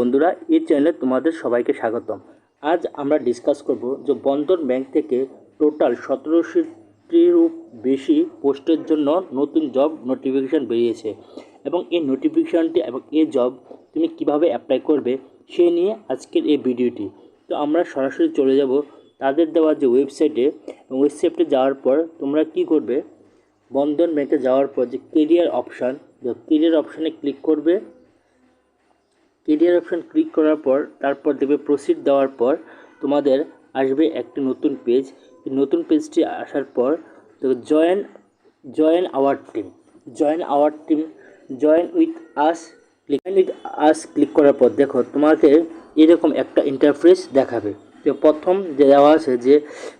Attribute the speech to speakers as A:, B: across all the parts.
A: বন্ধুরা, এই চ্যানেলে তোমাদের সবাইকে স্বাগতম। আজ আমরা ডিসকাস করব যে বন্ধন ব্যাংক থেকে টোটাল সতেরোশোটিরও বেশি পোস্টের জন্য নতুন জব নোটিফিকেশান বেরিয়েছে এবং এই নোটিফিকেশানটি এবং এই জব তুমি কীভাবে অ্যাপ্লাই করবে সে নিয়ে আজকের এই ভিডিওটি তো আমরা সরাসরি চলে যাব তাদের দেওয়া যে ওয়েবসাইটে ওয়েবসাইটে যাওয়ার পর তোমরা কি করবে? বন্ধন ব্যাংকে যাওয়ার পর যে কেরিয়ার অপশান কেরিয়ার অপশানে ক্লিক করবে কেরিয়ার অপশান ক্লিক করার পর, তারপর দেবে প্রসিড দেওয়ার পর তোমাদের আসবে একটি নতুন পেজ নতুন পেজটি আসার পর তো join join our team join our team join with us click with us click করার পর দেখো তোমাকে এরকম একটা ইন্টারফেস দেখাবে। তো প্রথম যে দেওয়া আছে যে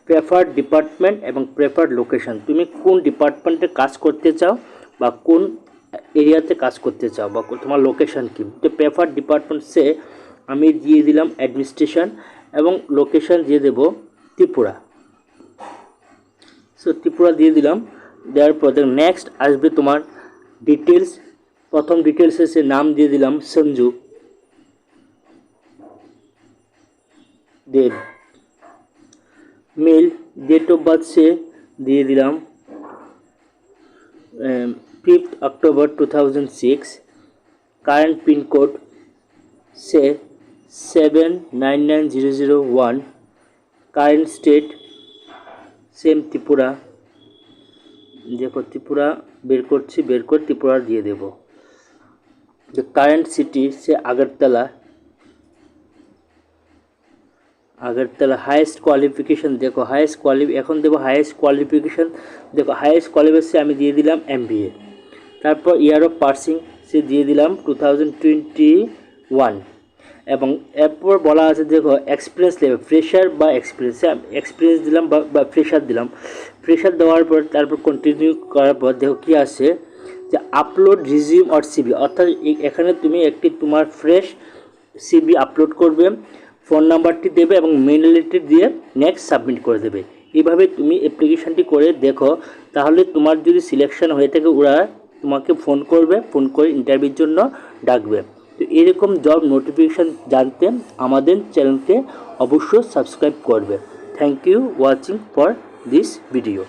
A: প্রেফার্ড ডিপার্টমেন্ট এবং প্রেফার্ড লোকেশন তুমি কোন ডিপার্টমেন্টে কাজ করতে চাও বা কোন এরিয়াতে কাজ করতে চাও বা তোমার লোকেশন কি? তো প্রেফার ডিপার্টমেন্টসে আমি দিয়ে দিলাম অ্যাডমিনিস্ট্রেশন এবং লোকেশন দিয়ে দেব ত্রিপুরা। সো ত্রিপুরা দিয়ে দিলাম। দেওয়ার পর নেক্সট আসবে তোমার ডিটেলস প্রথম ডিটেলসে সে নাম দিয়ে দিলাম সঞ্জু। দেব মেল ডেট অফ বার্থ সে দিয়ে দিলাম। পিনকোড সে seven nine nine zero zero one current state same Tripura, দেখো ত্রিপুরা বের করছি, বের করে ত্রিপুরা দিয়ে দেব। যে কারেন্ট সিটি সে আগরতলা আগরতলা হায়েস্ট কোয়ালিফিকেশান দেখো হায়েস্ট কোয়ালি এখন দেবো হায়েস্ট কোয়ালিফিকেশান দেখো হায়েস্ট কোয়ালিফিকেশন আমি দিয়ে দিলাম এম তারপর ইয়ার অফ পার্সিং সে দিয়ে দিলাম টু থাউজেন্ড টোয়েন্টি ওয়ান এবং এরপর বলা আছে, দেখো এক্সপিরিয়েন্স লেভেল ফ্রেশার বা এক্সপিরিয়েন্স এক্সপিরিয়েন্স দিলাম বা ফ্রেশার দিলাম। ফ্রেশার দেওয়ার পর, তারপর কন্টিনিউ করার পর, দেখো কী আছে যে আপলোড রিজিউম অর সিবি অর্থাৎ এখানে তুমি একটি তোমার ফ্রেশ সিবি আপলোড করবে ফোন নাম্বারটি দেবে এবং মেইলিটি দিয়ে নেক্সট সাবমিট করে দেবে। এভাবে তুমি অ্যাপ্লিকেশানটি করে দেখো, তাহলে তোমার যদি সিলেকশন হয়ে থাকে ওরা তোমাকে ফোন করবে ফোন করে ইন্টারভিউর জন্য ডাকবে। তো এরকম জব নোটিফিকেশান জানতে আমাদের চ্যানেলকে অবশ্যই সাবস্ক্রাইব করবে। Thank you watching for this video